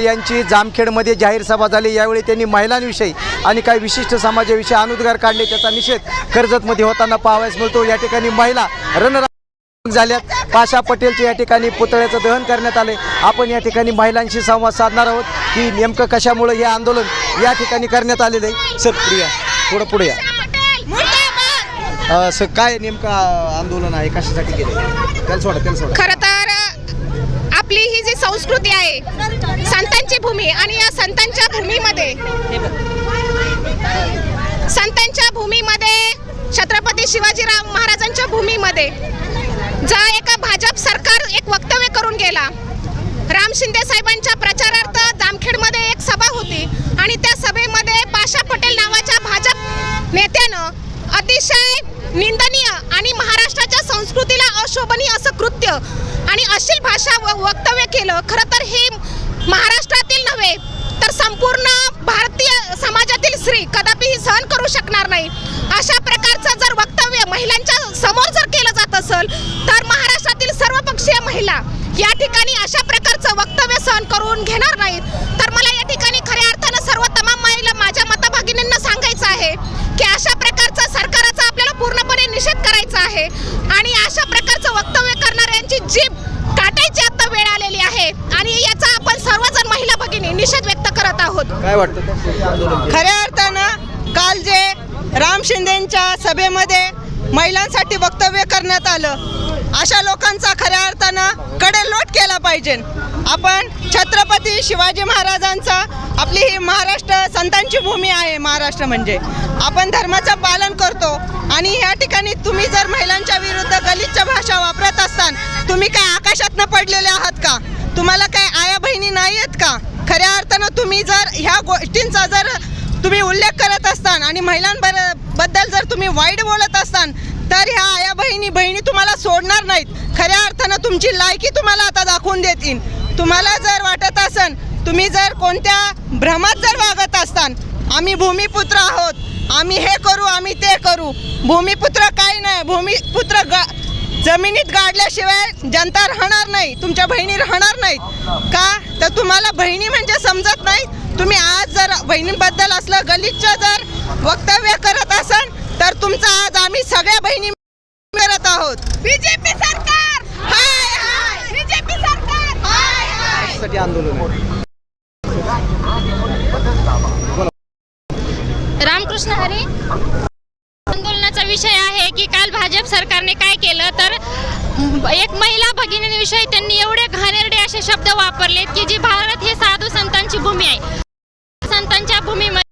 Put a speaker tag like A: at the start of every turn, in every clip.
A: पटेल
B: यांची जामखेडमध्ये जाहीर सभा झाली. यावेळी त्यांनी महिलांविषयी आणि काही विशिष्ट समाजाविषयी अनुद्गार काढले. त्याचा निषेध कर्जतमध्ये होताना पाहावयास मिळतो. या ठिकाणी महिला रणराग झाल्यात. पाशा पटेलचे या ठिकाणी पुतळ्याचं दहन करण्यात आले. आपण या ठिकाणी महिलांशी संवाद साधणार आहोत की नेमकं कशामुळे हे आंदोलन या ठिकाणी करण्यात आलेलं आहे? सर पुढे या. थोडं पुढे या. सर काय नेमकं आंदोलन आहे? कशासाठी केलं? त्याला सोडा त्याला सोडा
A: खरं तर आपली ही जी संस्कृती आहे. संतांची भूमी आणि या संतांच्या भूमीमध्ये संतांच्या भूमीमध्ये छत्रपती शिवाजीराव महाराजांच्या भूमीमध्ये जा एका भाजप सरकार एक वक्तव्य करून गेला. राम शिंदे साहेबांच्या प्रचारार्थ जामखेडमध्ये एक सभा होती आणि त्या सभेमध्ये पाशा पटेल नावाच्या भाजप नेत्यानं अतिशय निंदनीय अशोभनीय असं कृत्य आणि अशील भाषा व वक्तव्य केलं खरं तर हे महाराष्ट्रातील नव्हे तर संपूर्ण भारतीय समाजातील स्त्री कदापिही सहन करू शकणार नाही अशा प्रकारचं जर वक्तव्य महिलांच्या समोर जर केलं जात असेल तर महाराष्ट्रातील सर्वपक्षीय महिला या ठिकाणी अशा प्रकारचं वक्तव्य सहन करून घेणार नाहीत तर मला या ठिकाणी खऱ्या अर्थानं सर्व तमाम महिला माझ्या मतभागिनींना सांगायचं आहे की अशा प्रकारचा सरकाराचा आपल्याला पूर्णपणे निषेध करायचा आहे आणि अशा प्रकारचं वक्तव्य करणाऱ्यांची जीभ काटायची आता वेळ आलेली आहे आणि याचा आपण सर्वजण महिला भगिनी निषेध व्यक्त करत आहोत
B: काय वाटतं त्यासाठी आंदोलन केलं?
C: खऱ्या अर्थानं काल जे राम शिंदेच्या सभेमध्ये महिलांसाठी वक्तव्य करण्यात आलं अशा लोकांचा खऱ्या अर्थानं कडेलोट केला पाहिजे. आपण छत्रपती शिवाजी महाराजांचा आपली ही महाराष्ट्र संतांची भूमी आहे महाराष्ट्र म्हणजे. आपण धर्माचं पालन करतो आणि ह्या ठिकाणी तुम्ही जर महिलांच्या विरुद्ध गलिच्छ भाषा वापरत असतान तुम्ही काय आकाशातनं पडलेले आहात का? तुम्हाला काय आया बहिणी नाही आहेत का? खऱ्या अर्थ तुम्ही जर ह्या गोष्टींचा जर तुम्ही उल्लेख करत असतान आणि महिलांबरबद्दल जर तुम्ही वाईट बोलत असतान तर ह्या आया बहिणी बहिणी तुम्हाला सोडणार नाहीत. खऱ्या अर्थानं तुमची लायकी तुम्हाला आता दाखवून देतील तुम्हाला जर वाटत असन तुम्ही जर कोणत्या भ्रमात जर वागत असतान आम्ही भूमिपुत्र आहोत. आम्ही हे करू आम्ही ते करू. भूमिपुत्र काही नाही. भूमिपुत्र ग जमिनीत गाडल्याशिवाय जनता राहणार नाही तुमच्या बहिणी राहणार नाहीत. का? तर तुम्हाला बहिणी म्हणजे समजत नाही. तुम्ही आज जर बहिणींबद्दल असलं गलिच्छ जर
D: वक्तव्य करत असन तर तुमचा आज आम्ही सगळ्या बहिणी करत आहोत. बीजेपी सरकार! हाय हाय! बीजेपी सरकार! हाय हाय!
B: साठी आंदोलन आहे.
E: रामकृष्ण हरी. आहे की काल भाजप सरकारने काय केलं तर एक महिला भगिनीविषयी त्यांनी एवढे घाणेरडे असे शब्द वापरलेत की जी भारत ही साधू संतांची भूमी आहे. संतांच्या भूमीमध्ये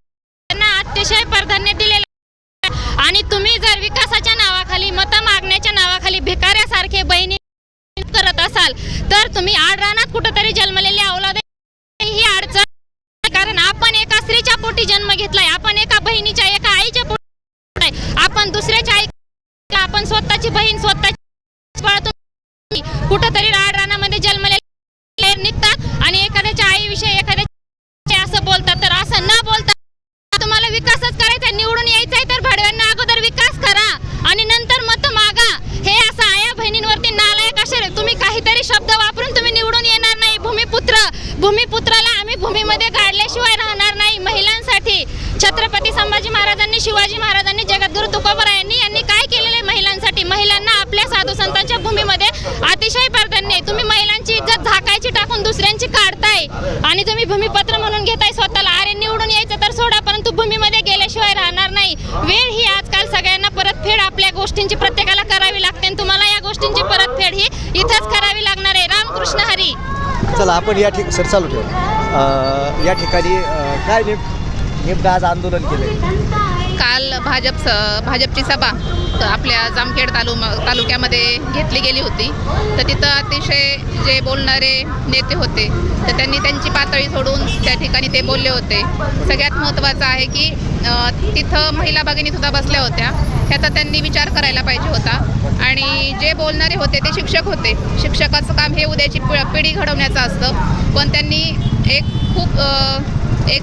E: त्यांना अतिशय प्राधान्य दिलेलं आणि तुम्ही जर विकासाच्या नावाखाली मतं मागण्याच्या नावाखाली भिकाऱ्यासारखे बहिणी करत असाल तर तुम्ही आडरानात कुठंतरी जन्मलेली अवलाद ही अडचण कारण आपण एका स्त्रीच्या पोटी जन्म घेतलाय. आपण एका बहिणीच्या एका आईच्या पोटी नाही. आपण दुसऱ्याच्या आई आपण स्वतःची बहीण स्वतःची कुठंतरी रानामध्ये जन्मलेले निघतात आणि एखाद्याच्या आईविषयी एखाद्याच्या असं बोलतात. तर असं न बोलता तुम्हाला विकासच करायचा निवडून यायचंय तर भाडव्यांना अगोदर विकास करा आणि नंतर मत मागा. हे असं आया बहिणींवरती नालायक असे तुम्ही काहीतरी शब्द वापरून तुम्ही निवडून येणार नाही. भूमिपुत्र भूमिपुत्राला आम्ही भूमीमध्ये गाडल्याशिवाय राहणार नाही. महिलांसाठी छत्रपती संभाजी महाराजांनी शिवाजी महाराजांनी जगद्गुरु तुकोबर साधू भूमीमध्ये अतिशय प्राधान्य आहे. तुम्ही महिलांची इज्जत झाकायची टाकून दुसऱ्यांची काढताय आणि तुम्ही भूमिपत्र म्हणून घेताय स्वतःला. अरे निवडून यायचं तर सोडा परंतु भूमीमध्ये गेल्याशिवाय राहणार नाही. वेळ ही आजकाल सगळ्यांना परतफेड आपल्या गोष्टींची प्रत्येकाला करावी लागते आणि तुम्हाला या गोष्टींची परतफेड ही इथंच करावी लागणार आहे. रामकृष्ण हरी.
B: चला आपण या ठिक सर चालू ठेवू. या ठिकाणी काय नेमकं आज आंदोलन
F: केलं भाजप स- भाजपची सभा आपल्या जामखेड तालु तालुक्यामध्ये घेतली गेली होती. तर तिथं अतिशय जे बोलणारे नेते होते तर त्यांनी त्यांची पातळी सोडून त्या ठिकाणी ते बोलले होते. सगळ्यात महत्त्वाचं आहे की तिथं महिला भगिनीसुद्धा बसल्या होत्या. ह्याचा त्यांनी विचार करायला पाहिजे होता. आणि जे बोलणारे होते ते शिक्षक होते. शिक्षकाचं काम हे उद्याची पि- पिढी घडवण्याचं असतं. पण त्यांनी एक खूप एक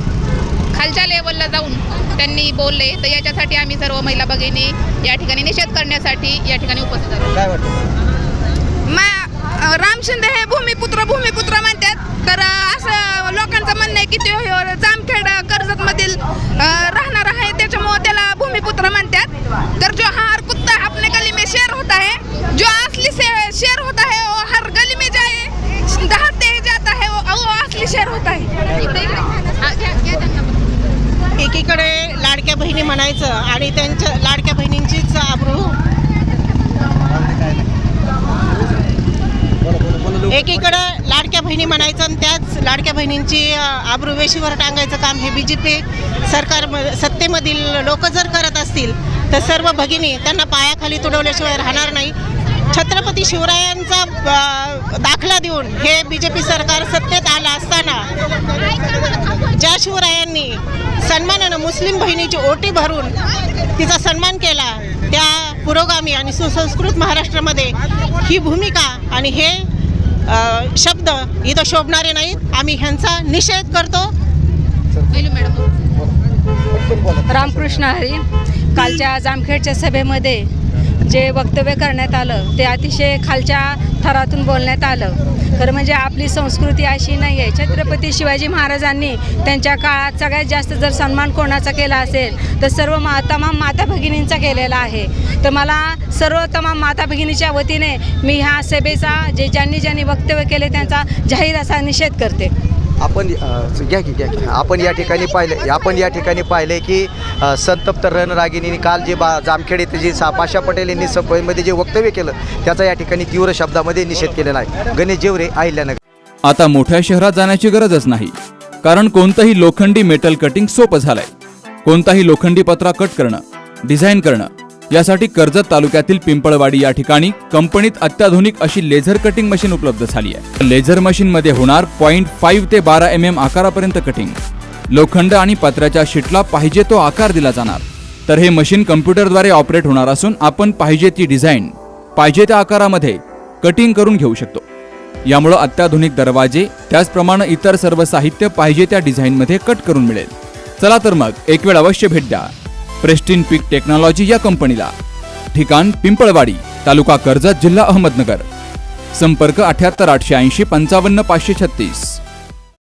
F: खालच्या लेवलला जाऊन त्यांनी बोलले तर याच्यासाठी आम्ही सर्व महिला भगिनी या ठिकाणी निषेध करण्यासाठी या ठिकाणी उपस्थित आहोत.
B: काय वाटतं?
D: मा राम शिंदे हे भूमिपुत्र भूमिपुत्र म्हणतात. तर असं लोकांचं म्हणणं आहे की ते जामखेड कर्जत मधील राहणार आहे. त्याच्यामुळे त्याला भूमिपुत्र म्हणतात. तर जो हर कुत्ता अपने गली में शेर होता है जो असली शेर होता है वो हर गली में जाए दहाते जाता है वो वो असली शेर होता है
F: इकडे इकडे हा, घ्या घ्या त्यांना पण.
G: एकीकडे लाडक्या बहिणी म्हणायचं आणि त्यांच्या लाडक्या बहिणींचीच आबरू. एकीकडे लाडक्या बहिणी म्हणायचं आणि त्याच लाडक्या बहिणींची आब्रू आबरू वेशीवर टांगायचं काम हे बी जे पी सरकार सत्तेमधील लोक जर करत असतील तर सर्व भगिनी त्यांना पायाखाली तुडवल्याशिवाय राहणार नाही. छत्रपती शिवरायांचा दाखला देऊन हे बी जे पी सरकार सत्तेत आलं असताना ज्या शिवरायांनी सन्मानानं मुस्लिम बहिणीची ओटी भरून तिचा सन्मान केला त्या पुरोगामी आणि सुसंस्कृत महाराष्ट्रामध्ये ही भूमिका आणि हे शब्द इथं शोभणारे नाहीत. आम्ही ह्यांचा निषेध करतो.
H: रामकृष्ण हरी कालच्या जामखेडच्या सभेमध्ये जे वक्तव्य करण्यात आलं ते अतिशय खालच्या थरातून बोलण्यात आलं. खरं म्हणजे आपली संस्कृती अशी नाही आहे छत्रपती शिवाजी महाराजांनी त्यांच्या काळात सगळ्यात जास्त जर सन्मान कोणाचा केला असेल तर सर्व मा तमाम माता भगिनींचा केलेला आहे. तर मला सर्व तमाम माता भगिनीच्या वतीने मी ह्या सभेचा जे ज्यांनी ज्यांनी वक्तव्य केले त्यांचा जाहीर असा निषेध करते.
B: आपण घ्या की घ्या की. आपण या ठिकाणी पाहिले आपण या ठिकाणी पाहिले की संतप्त रणरागिणीने काल जे बा जामखेड येथे जे सा पाशा पटेल यांनी सभेमध्ये जे वक्तव्य केलं त्याचा या ठिकाणी तीव्र शब्दामध्ये निषेध केलेला आहे. गणेश जेवरे अहिल्यानगर.
I: आता मोठ्या शहरात जाण्याची गरजच नाही कारण कोणतंही लोखंडी मेटल कटिंग सोपं झालंय. कोणताही लोखंडी पत्रा कट करणं डिझाईन करणं यासाठी कर्जत तालुक्यातील पिंपळवाडी या ठिकाणी कंपनीत अत्याधुनिक अशी लेझर कटिंग मशीन उपलब्ध झाली आहे. लेझर मशीन मध्ये होणार पॉईंट फाईव्ह ते बारा एम एम आकारापर्यंत कटिंग लोखंड आणि पत्र्याच्या शीटला पाहिजे तो आकार दिला जाणार. तर हे मशीन कम्प्युटरद्वारे ऑपरेट होणार असून आपण पाहिजे ती डिझाईन पाहिजे त्या आकारामध्ये कटिंग करून घेऊ शकतो. यामुळं अत्याधुनिक दरवाजे त्याचप्रमाणे इतर सर्व साहित्य पाहिजे त्या डिझाईनमध्ये कट करून मिळेल. चला तर मग एक वेळ अवश्य भेट द्या. प्रेस्टिन पीक टेक्नॉलॉजी या कंपनीला. ठिकाण पिंपळवाडी तालुका कर्जत जिल्हा अहमदनगर. संपर्क अठ्याहत्तर आठशे ऐंशी पंचावन्न पाचशे छत्तीस.